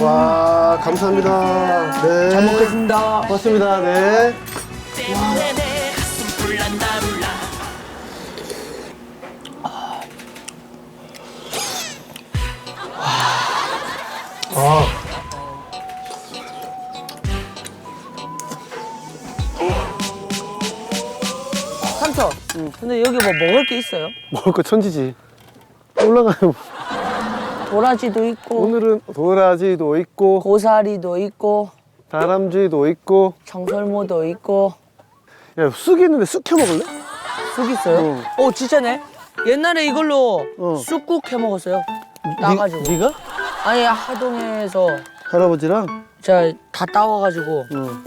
와, 감사합니다. 네. 잘 먹겠습니다. 고맙습니다. 네. 때문에 내 가슴 불난다 불나 아, 삼촌. 근데 여기 뭐 먹을 게 있어요? 먹을 거 천지지. 올라가요. 도라지도 있고 오늘은 도라지도 있고, 고사리도 있고 다람쥐도 있고. 청설모도 있고 야, 쑥 있는데 쑥 해 먹을래? 쑥 있어요? 오 진짜네. 옛날에 이걸로 어. 쑥국 해 먹었어요. 따가지고. 니, 네가? 아니 하동에서 할아버지랑? 제가 다 따와가지고 응.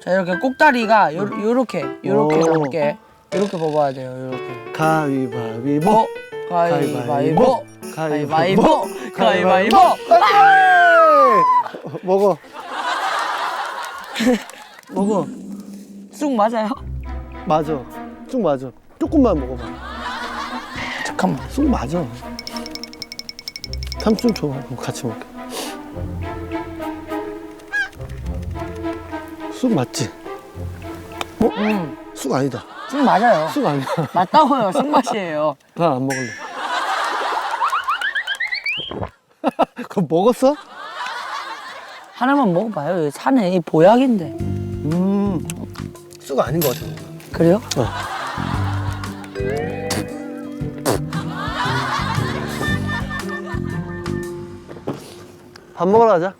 자 이렇게 꼭다리가 요, 요렇게 요렇게 오. 요렇게 요렇게 뽑아야 돼요 요렇게 가위바위보. 어? 가위바위보 가위바위보 가위바위보 에이! 먹어. 먹어. 쑥 맞아요? 맞아. 쑥 맞아. 조금만 먹어봐. 잠깐만 쑥 맞아. 삼촌 줘. 같이 먹게. 쑥 맞지? 어? 음, 쑥 아니다. 쑥 맞아요 쑥 아니야. 맞다고요 쑥 맛이에요 난 안 먹을래. 그거 먹었어? 하나만 먹어봐요 여기 산에 이 보약인데 음. 쑥 아닌 것 같아. 그래요? 밥 먹으러 가자.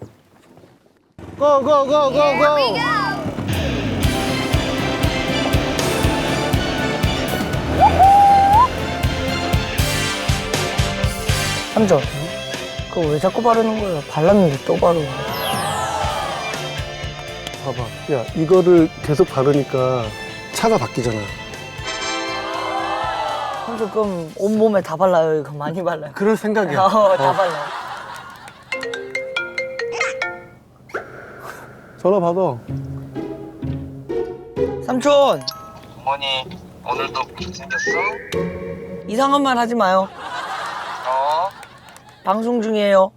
고, 고, 고, 고, 고. 삼촌 그거 왜 자꾸 바르는 거예요? 발랐는데 또 바르고 봐봐. 야, 이거를 계속 바르니까 차가 바뀌잖아. 삼촌 그럼 온몸에 다 발라요 이거 많이 발라요 그럴 생각이야. 어, 다 어. 발라요 전화 받아. 삼촌 어머니 오늘도 잘생겼어? 이상한 말 하지 마요 어? 방송 중이에요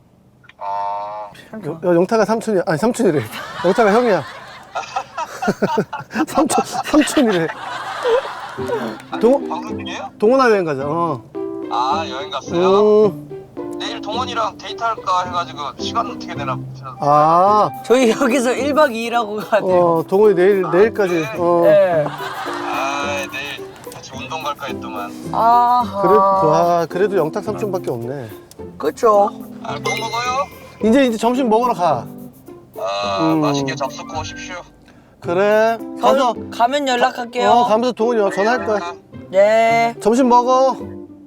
어 여, 야, 영타가 삼촌이야. 아니, 삼촌이래. 영타가 형이야. 삼촌, 삼촌이래. 동, 방송 중이에요? 동원아 여행 가자. 어. 아 여행 갔어요? 음, 내일 동원이랑 데이트할까 해가지고 시간 어떻게 되나 아, 저희 여기서 1박 2일 하고 가야 돼요 어, 동원이 내일, 내일까지. 어. 네. 아 갈까 했더만 아하 그래, 와, 그래도 영탁 삼촌밖에 없네. 그쵸 아, 뭐 먹어요? 이제, 이제 점심 먹으러 가. 아 음. 맛있게 잡수고 오십시오 그래. 가서, 가면, 가면 연락할게요 어, 가면서 동원이 전화할 거야. 네 점심 먹어.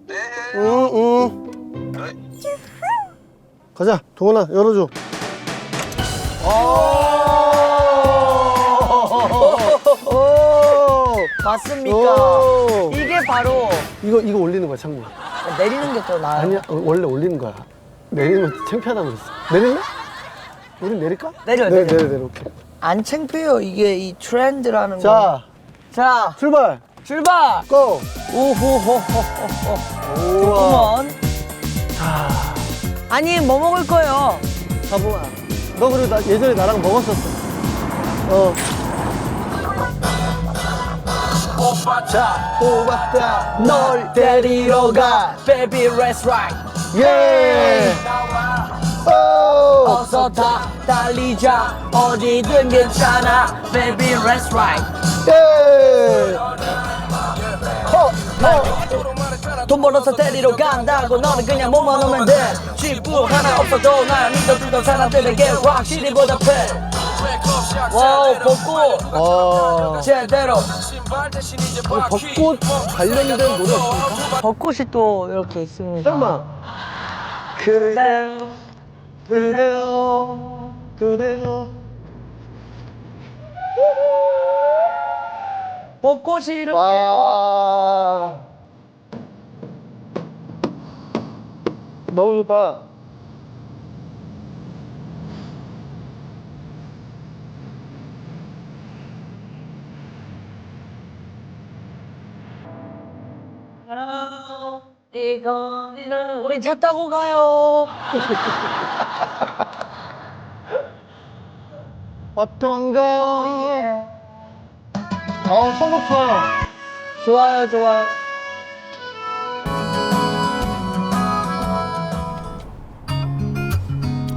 네 응, 응. 네. 가자, 동원아, 열어줘. 오! 맞습니까 오! 이게 바로 이거, 이거 올리는 거야, 창문. 내리는 게 더 나아요 아니야, 어, 원래 올리는 거야. 내리면 창피하다고 그랬어. 내릴래? 우리 내릴까? 내려, 네, 내려. 내려, 내려, 오케이. 안 창피해요 이게 이 트렌드라는 거 자, 자 출발! 출발 고! 오호호호호호 우와. 그만 아니 뭐 먹을 거예요 가보아. 너 그리고 나 예전에 나랑 먹었었어. 어. 자, 뽑았다. 널 데리러 가 Baby let's ride 예! 오! 어서 다 달리자 어디든 괜찮아 Baby let's ride 예! 허! 돈 벌어서 데리러 간다고 너는 그냥 몸만 오면 돼 지부 하나 없어도 날 믿어주던 사람들에게 확실히 보답해 와우 벚꽃 와. 제대로 벚꽃 관련된 노래 없습니까? 벚꽃이 또 이렇게 있습니다 잠깐만. 그래요 그래요. 그래요. 벚꽃이 이렇게 와. 너무 이거 우리 차 타고 가요 어떤 거? 어, 선곡 좋아요. 좋아요, 좋아요.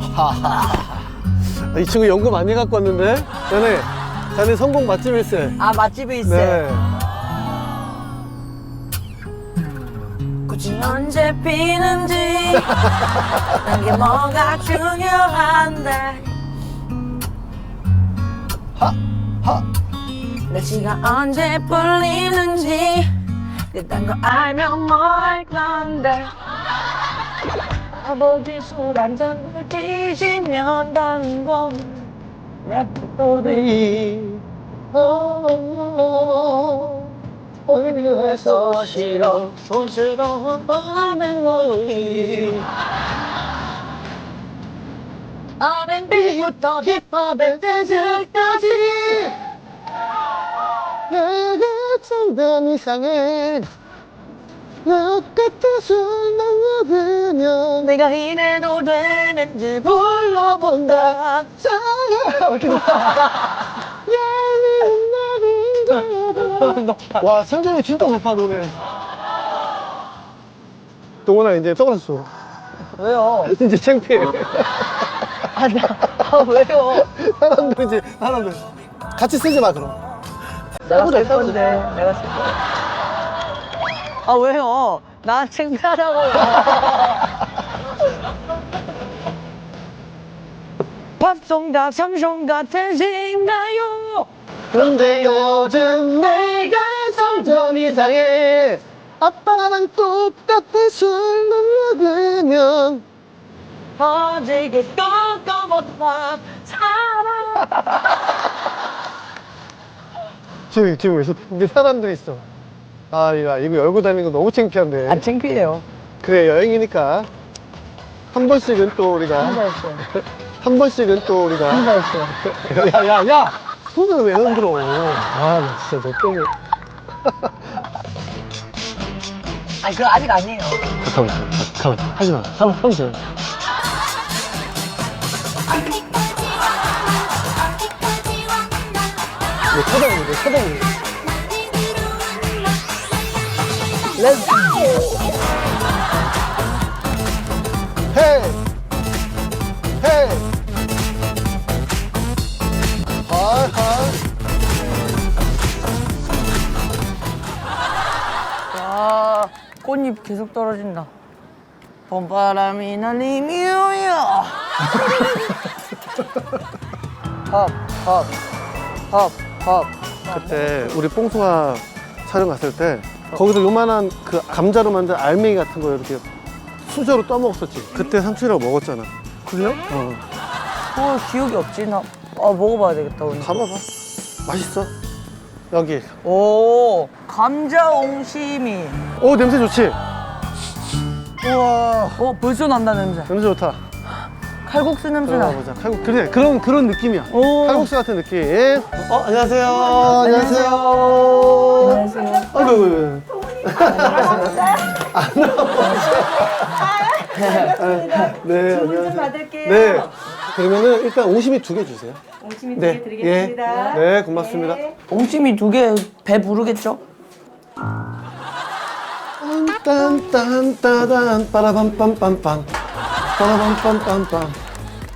아, 이 친구 연구 많이 갖고 왔는데? 자네, 자네 성공 맛집일세. 아, 맛집이 있어. 네. 꽃이 언제 피는지. 난게 뭐가 중요한데. 날씨가 언제 풀리는지. 그딴 거 알면 뭐 할 건데. 아버지 술 한잔을 뒤지면 다는 건 랩도리 어디에서 싫어 손스러운 밤의 놀이 R&B부터 힙합의 재즈까지. 내가 점점 이상해. 너 같아서 넘어가면 내가 이래도 되는지 불러본다 와, 상정이 진짜 높아, 노래. 동원아, 이제 떠났어. 왜요? 이제 창피해. 아, 나, 아 왜요? 사람들 이제, 사람들. 같이 쓰지 마, 그럼. 내가 쓸 건데 내가 쓸 건데 아 왜요? 나 창피하다고요 밥송다 삼송 같은 생가요 근데 요즘 내가 점점 이상해. 아빠랑 똑같아, 술 넘어가면. 어제게 꺾어못한 사랑 지금, 지금 왜 우리 사람들 있어. 아, 이거, 이거 열고 다니는 거 너무 창피한데. 안 창피해요 그래, 여행이니까. 한 번씩은 또 우리가. 한 번씩은 또 우리가. 한번했어 야, 야, 야! 손을 왜 흔들어? 아, 나 진짜 너 때문에. 아니 그거 아직 아니에요 잠깐만, 잠깐만. 하지 마. 한, 한 번. 왜 쳐다보니, 왜 쳐다보니. 렛츠 헤이! 헤 꽃잎 계속 떨어진다. 봄바람이 날리며요. 팝, 팝, 팝, 팝. 그때 우리 뽕숭아 촬영 갔을 때 거기서 요만한 그 감자로 만든 알맹이 같은 거 이렇게 수저로 떠먹었었지. 그때 삼촌이랑 먹었잖아. 그래요? 어. 어, 기억이 없지. 나, 아, 먹어봐야 되겠다, 오늘. 가봐봐. 맛있어. 여기. 오, 감자 옹심이. 오, 냄새 좋지? 우와. 어, 벌써 난다, 냄새. 냄새 좋다. 칼국수 냄새 나. 들어가 보자. 칼국, 그래, 그런, 그런 느낌이야. 오. 칼국수 같은 느낌. 어, 안녕하세요. 안녕하세요. 안녕하세요. 아이고, 아이고, 아이고. 네, 안녕하세요. 받을게요. 네. 그러면은 일단 오심이 두 개 주세요. 오시면 네. 네. 드리겠습니다. 예. 네, 고맙습니다. 네. 옹심이 두 개 배 부르겠죠? 딴딴따단 빠라밤빰빰빰 빠라밤빰빰빰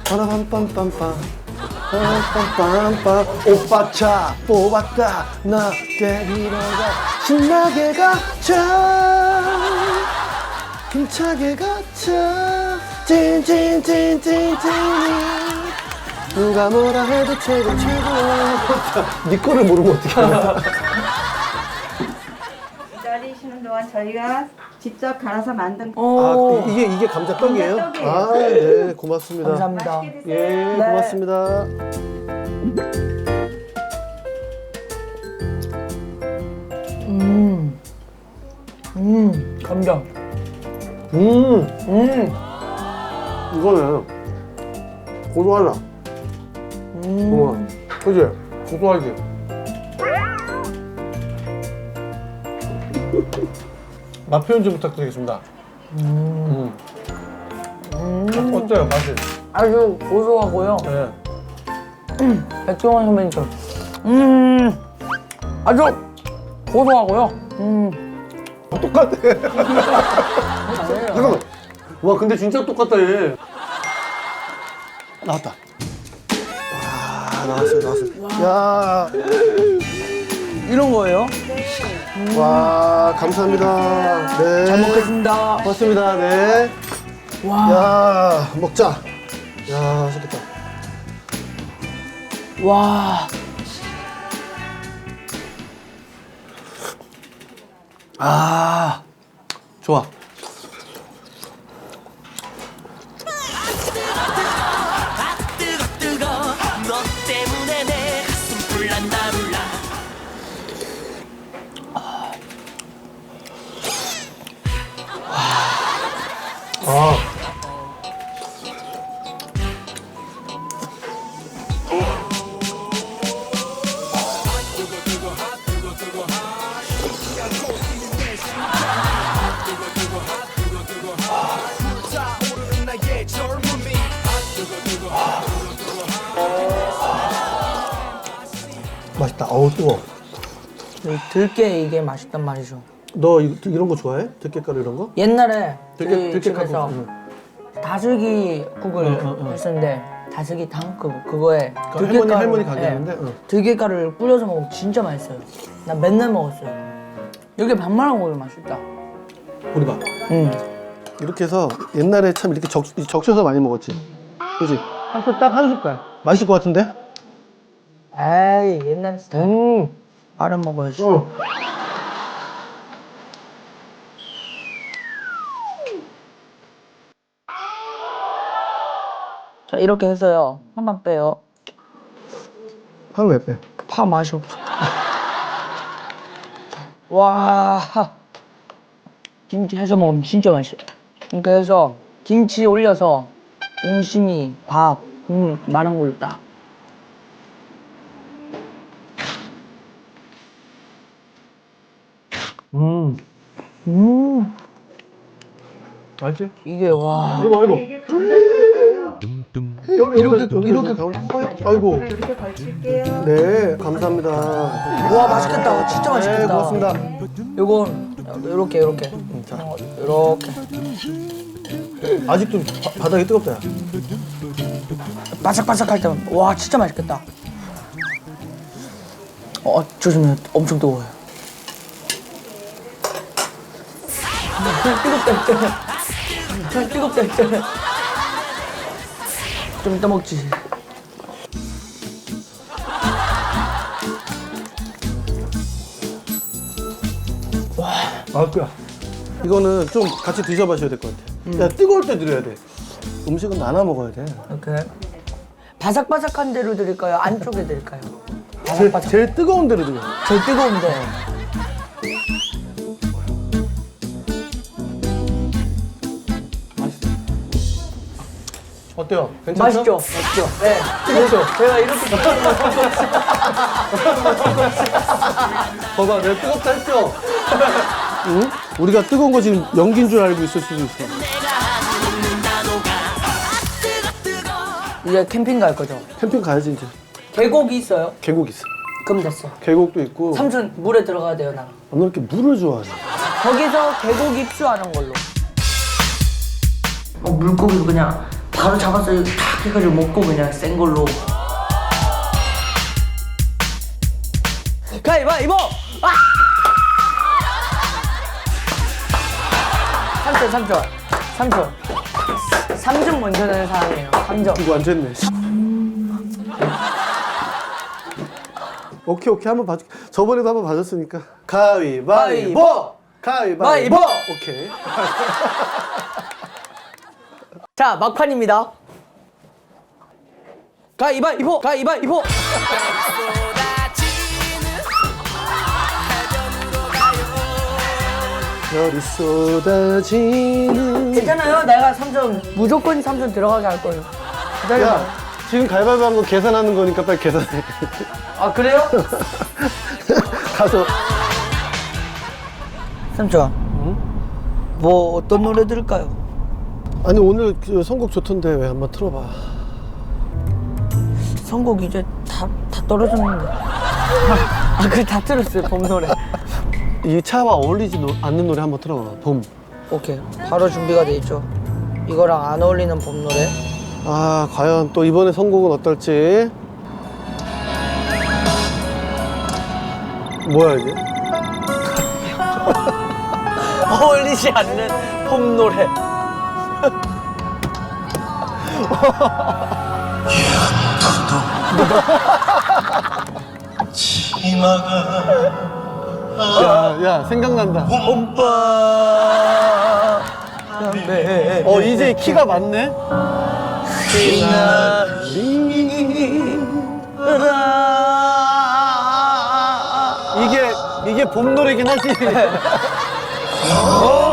빠라밤빰빰빰 빰빰빰빰 오빠 차 뽑았다 나 데리러 가 신나게 가자 힘차게 가자 찐찐찐찐찐 누가 뭐라 해도 최고 최고 네 거를 모르면 어떡해 기다리시는 동안 저희가 직접 갈아서 만든 오, 아, 이게 이게 감자떡이에요? 감자떡이에요. 아, 네, 고맙습니다. 감사합니다. 맛있게 드세요. 예, 네. 고맙습니다. 음, 음, 감자. 음, 음, 이거는 고소하다. 음. 우와, 그지? 고소하지? 맛 표현 좀 부탁드리겠습니다. 음. 어때요, 맛이? 아주 고소하고요. 네. 백종원 선배님처럼. 음, 아주 고소하고요. 음, 똑같아. 잠깐만. 와, 근데 진짜 똑같다, 얘. 나왔다. 와, 나왔어요, 나왔어요. 야, 이런 거예요. 와, 감사합니다. 네. 잘 먹겠습니다. 고맙습니다. 네. 와, 야, 먹자. 야, 맛있겠다. 와. 아, 좋아. 아. 맛있다. 어우, 뜨거. 이 들깨 이게 맛있단 말이죠. 너 이, 이런 거 좋아해? 들깨가루 이런 거? 옛날에 들깨- 저희 들깨 집에서 가루, 응. 다슬기 국을 응, 응, 응. 했었는데 다슬기 당 그, 그거에 그 할머니, 할머니 가게 하는데, 응. 들깨가루를 뿌려서 먹으면 진짜 맛있어요. 나 맨날 먹었어요. 여기 밥말아 먹으면 맛있다. 우리 봐. 응. 이렇게 해서 옛날에 참 이렇게 적, 적셔서 많이 먹었지. 그지? 한 숟, 딱한 숟갈. 맛있을 것 같은데? 에이 옛날 스타일. 음. 말아 먹어야지. 어. 자 이렇게 해서요. 한번 빼요. 파는 왜 빼? 파 맛이 없어. 와. 김치 해서 먹으면 진짜 맛있어요. 이렇게 해서 김치 올려서 옹심이, 밥, 국물 마른 걸로 딱. 음. 음. 맛있지? 이게 와. 이거, 이거. 이렇게, 이렇게, 이렇게. 아이고. 이렇게 걸칠게요. 네, 감사합니다. 와 맛있겠다. 진짜 맛있겠다. 네, 고맙습니다. 요건 요렇게 요렇게. 자. 요렇게. 아직도 바, 바닥이 뜨겁다. 야. 바삭바삭할 때, 와 진짜 맛있겠다. 어 조심해, 엄청 뜨거워요. 뜨겁다 했잖아. 뜨겁다 했잖아. 좀 이따 먹지. 맛있다. 이거는 좀 같이 드셔보셔야 될 것 같아. 야, 뜨거울 때 드려야 돼. 음식은 나눠 먹어야 돼. 이렇게 바삭바삭한 데로 드릴까요? 안쪽에 드릴까요? 제일, 바삭바삭. 제일 뜨거운 데로 드려. 제일 뜨거운데. 어때요? 괜찮죠? 맛있죠? 맛있죠? 네. 뜨겁죠? 제가 이렇게 봐봐, 내가 뜨겁다 했죠? 응? 우리가 뜨거운 거 지금 연기인 줄 알고 있을 수도 있어. 이제 캠핑 갈 거죠? 캠핑 가야지, 이제. 계곡이 있어요? 계곡 있어. 그럼 됐어. 계곡도 있고. 삼촌 물에 들어가야 돼요 나는. 너 이렇게 물을 좋아하지? 거기서 계곡 입수하는 걸로. 어, 물고기도 그냥 바로 잡아서 탁 해가지고 먹고 그냥 센 걸로. 가위바위보! 아! 삼촌 삼촌 삼촌 삼촌 먼저 내는 사람이에요 삼촌 이거 안 됐네. 오케이, 오케이. 한번 봐줄게. 저번에도 한번 봐줬으니까. 가위바위보! 가위바위보! 바위보! 오케이. 자 막판입니다 가위바위보 가위바위보 별이 쏟아지는. 괜찮아요 내가 삼촌 무조건 삼촌 들어가게 할 거예요 기다려봐 야, 지금 가위바위보 한거 계산하는 거니까 빨리 계산해. 아 그래요? 가서. 삼촌 뭐 어떤 노래 들을까요? 아니, 오늘 그 선곡 좋던데 왜 한번 틀어봐. 선곡 이제 다, 다 떨어졌는데. 아, 그래, 다 들었어요, 봄 노래. 이 차와 어울리지 노- 않는 노래 한번 틀어봐. 봄. 오케이. 바로 준비가 돼 있죠. 이거랑 안 어울리는 봄 노래. 아, 과연 또 이번에 선곡은 어떨지. 뭐야, 이게? 어울리지 않는 봄 노래. 야, 야, 생각난다. 봄바. 네. 어, 이제 키가 맞네? 이게, 이게 봄 노래긴 하지. 오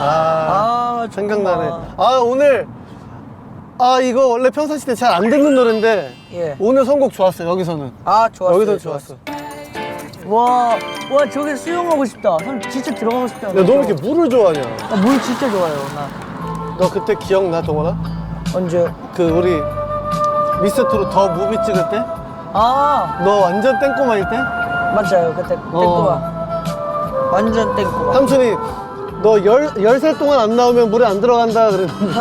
아, 아, 생각나네. 아, 오늘. 아, 이거 원래 평상시 때 잘 안 듣는 노래인데. 예. 오늘 선곡 좋았어, 여기서는. 아, 좋았어. 여기서 좋았어. 와, 와, 저기 수영하고 싶다. 선 진짜 들어가고 싶다. 야, 너 왜 이렇게 물을 좋아하냐? 아, 물 진짜 좋아요, 나. 너 그때 기억나, 동원아? 언제? 그, 우리 미스터트롯 더 무비 찍을 때? 아, 너 완전 땡꼬마일 때? 맞아요. 그때 땡꼬마. 완전 땡꼬마. 삼촌이 너 열, 열살 동안 안 나오면 물에 안 들어간다 그랬는데.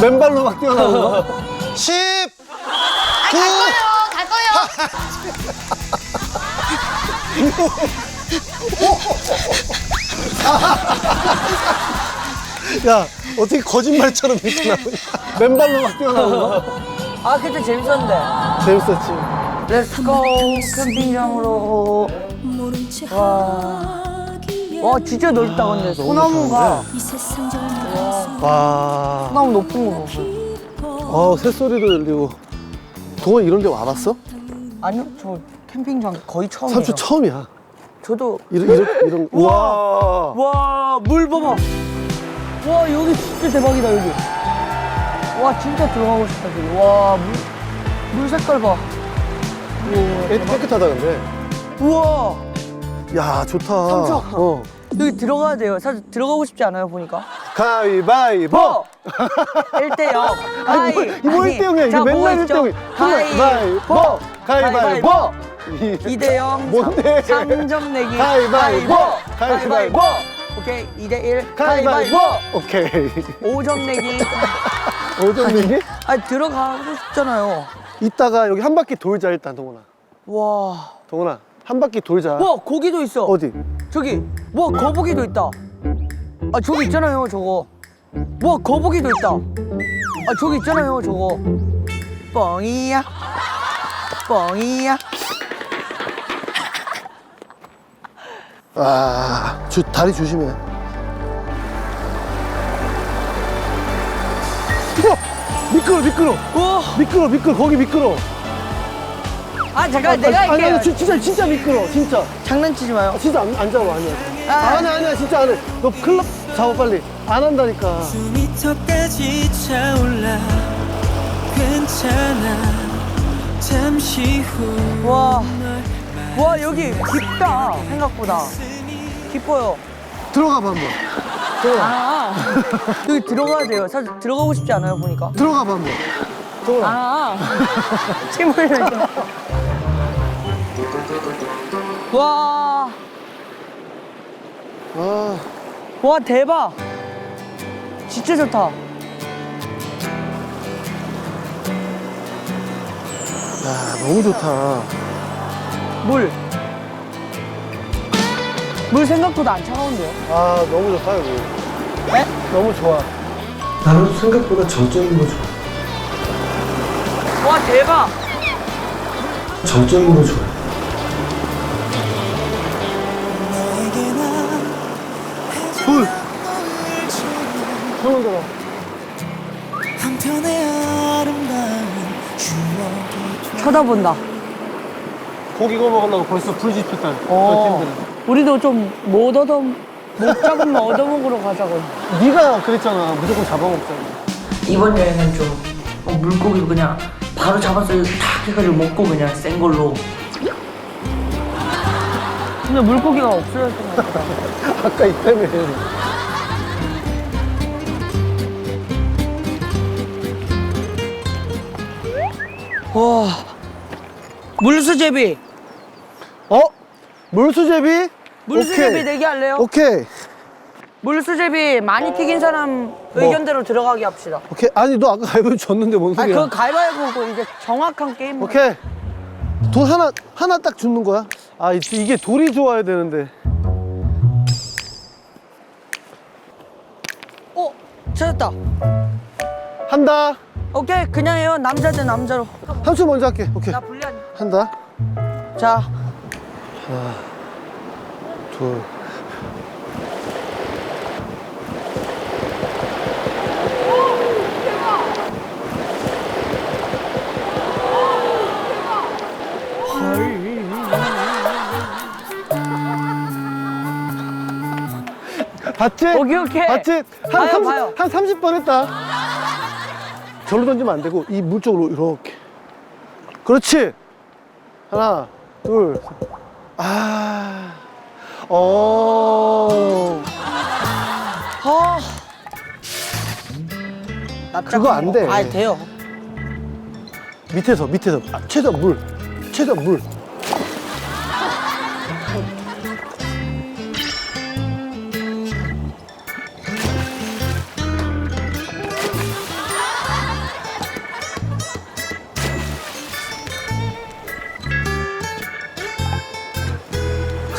맨발로 막 뛰어나온 거? 10 9 갈 거예요. 야 어떻게 거짓말처럼 이렇게 나오냐? 맨발로 막 뛰어나온 거? 아, 그때 재밌었는데. 재밌었지 렛츠고 캠핑장으로. 와. 와, 진짜 넓다, 근데. 소나무가. 와 소나무 높은 거 보고. 어, 새소리도 들리고 동원 이런 데 와봤어? 아니요, 저 캠핑장 거의 처음이에요. 삼촌 처음이야 저도. 이런 이런 이런 우와 와, 물 봐봐. 와, 여기 진짜 대박이다, 여기. 와, 진짜 들어가고 싶다, 저기. 와, 물, 물 색깔 봐. 우와, 깨- 깨끗하다 근데 우와. 야 좋다 삼촌. 어 여기 들어가야 돼요. 사실 들어가고 싶지 않아요, 보니까. 가위바위보 어! 1대 0. 아니, 뭐, 이거 1대 0이야. 이거 맨날 1대 0이야. 가위바위보! 가위바위보! 2대 0. 뭔데? 3점 내기. 가위바위보! 가위바위보. 오케이. 2대 1. 가위바위보! 오케이. 5점 내기. 오점 내기? 아니, 들어가고 싶잖아요. 이따가 여기 한 바퀴 돌자, 일단, 동훈아. 와. 동훈아, 한 바퀴 돌자. 와, 고기도 있어. 어디? 저기. 와, 거북이도 있다. 아, 저기 있잖아요, 저거. 와, 거북이도 있다. 아, 저기 있잖아요, 저거. 뻥이야. 뻥이야. 아, 주, 다리 조심해. 우와! 미끄러, 미끄러. 우와. 미끄러, 미끄러. 거기 미끄러. 아, 잠깐, 내가 아니, 할게요. 아니, 진- 진짜, 진짜 미끄러. 진짜. 장난치지 마요. 아, 진짜 안, 안 잡아, 아니야. 아. 아, 아니야, 아니야, 진짜 안 해. 너 클럽 잡아, 빨리. 안 한다니까. 미터까지 차올라 괜찮아 잠시 후 와, 와 여기 깊다 생각보다 깊어요. 들어가 봐, 한번. 들어가. 아 여기 들어가야 돼요. 사실 들어가고 싶지 않아요 보니까. 들어가 봐, 한번. 들어가. 아 침을 흘리죠. 와, 아, 와 대박. 진짜 좋다. 야, 너무 좋다. 물. 물 생각보다 안 차가운데요? 아, 너무 좋다, 여기. 네? 너무 좋아. 나는 생각보다 거 좋아. 와 대박. 거 좋아. 한편의 아름다운 추억이 쳐다본다. 고기 구워 먹으려고 벌써 불 지폈다. 어. 팀들은. 우리도 좀 못 얻어 못 잡으면 얻어먹으러 가자고. 네가 그랬잖아. 무조건 잡아먹자고. 이번 여행은 좀 어, 물고기도 그냥 바로 잡아서 탁 해가지고 먹고 그냥 센 걸로 근데 물고기가 없어졌던 것 같다. 아까 있다며. 와. 물수제비. 어? 물수제비? 물수제비. 내기 할래요? 오케이. 물수제비 많이 튀긴 사람 의견대로 들어가게 합시다. 오케이. 아니, 너 아까 가위바위보 줬는데 뭔 아니 소리야? 그거 가위바위보고 이제 정확한 게임. 오케이. 돈 하나, 하나 딱 주는 거야? 아, 이- 이게 돌이 좋아야 되는데. 어 찾았다. 한다. 오케이 그냥 해요 남자 대 남자로. 삼촌 먼저 할게. 오케이. 나 불리하니. 한다. 자 둘. 봤지? 오케이, 오케이. 봤지? 한 봐요, 30, 봐요. 한 30번 했다. 절로 던지면 안 되고, 이 물 쪽으로 이렇게. 그렇지. 하나, 둘, 셋. 아. 어. 아. 그거 안 돼. 아 돼요. 밑에서, 밑에서. 아, 최대한 물. 최대한 물.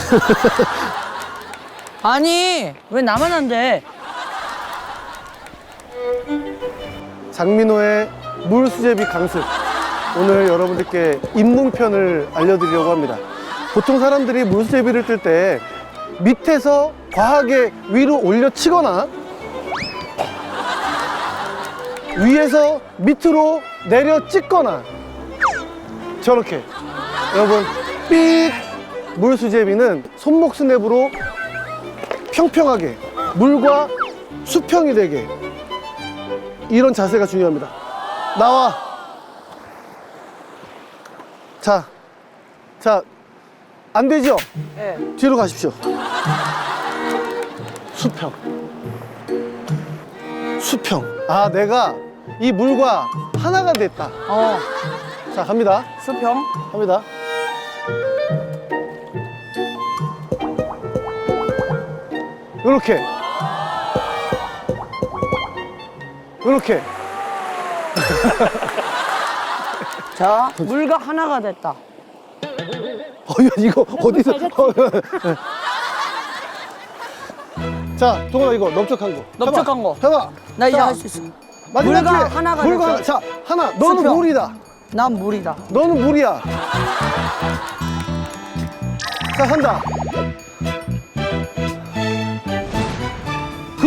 아니 왜 나만 안 돼? 장민호의 물수제비 강습. 오늘 여러분들께 입문편을 알려드리려고 합니다. 보통 사람들이 물수제비를 뜰 때 밑에서 과하게 위로 올려 치거나 위에서 밑으로 내려 찍거나 저렇게 여러분 삑 물수제비는 손목 스냅으로 평평하게 물과 수평이 되게 이런 자세가 중요합니다. 나와. 자, 자, 안 되죠? 예. 뒤로 가십시오. 수평. 수평. 아, 내가 이 물과 하나가 됐다. 어 자, 갑니다. 수평. 갑니다. 요렇게. 요렇게. 자 물과 하나가 됐다. 어, 야, 이거 어디서? 어, 자, 동원아 이거 넓적한 거. 넓적한. 거. 해봐. 나 이제 자, 할수 있어. 마지막 물과 기회. 하나가 물과 하나. 됐어. 자, 하나. 너는 수평. 물이다. 난 물이다. 너는 물이야. 자, 한다.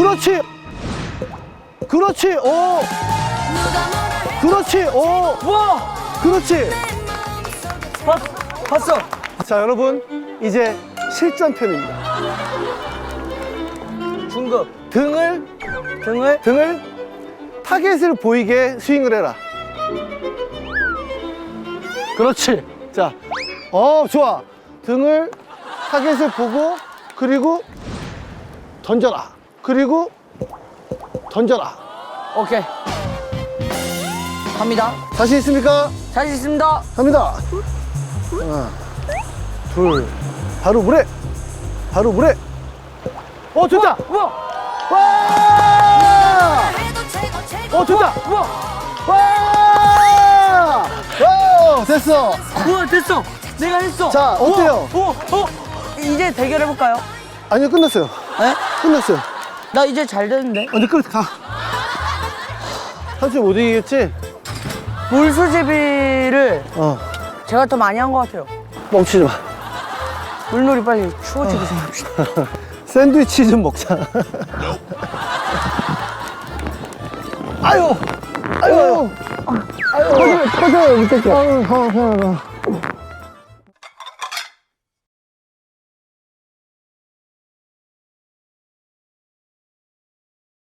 그렇지. 그렇지. 오. 그렇지. 오. 우와 그렇지. 봤, 봤어. 자, 여러분. 이제 실전편입니다. 중급 등을 등을 등을 타겟을 보이게 스윙을 해라. 그렇지. 자, 어, 좋아. 등을 타겟을 보고, 그리고 던져라. 그리고 던져라. 오케이. 갑니다. 자신 있습니까? 자신 있습니다. 갑니다. 하나, 둘, 바로 물에. 바로 물에. 어, 됐다. 우와 와! 어, 됐다. 우와 와! 와! 됐어. 우와 됐어. 내가 했어. 자, 어때요? 어 이제 대결해 볼까요? 아니요, 끝났어요. 에? 끝났어요. 나 이제 잘 되는데. 언제 끝 가. 삼촌 못 이기겠지? 물수제비를 어. 제가 더 많이 한 것 같아요. 멈추지 마. 물놀이 빨리 추워지게 좀 합시다. 샌드위치 좀 먹자. 아유! 아유! 아유! 터져요, 터져요, 밑에 게. 아유, 형, 형, 형.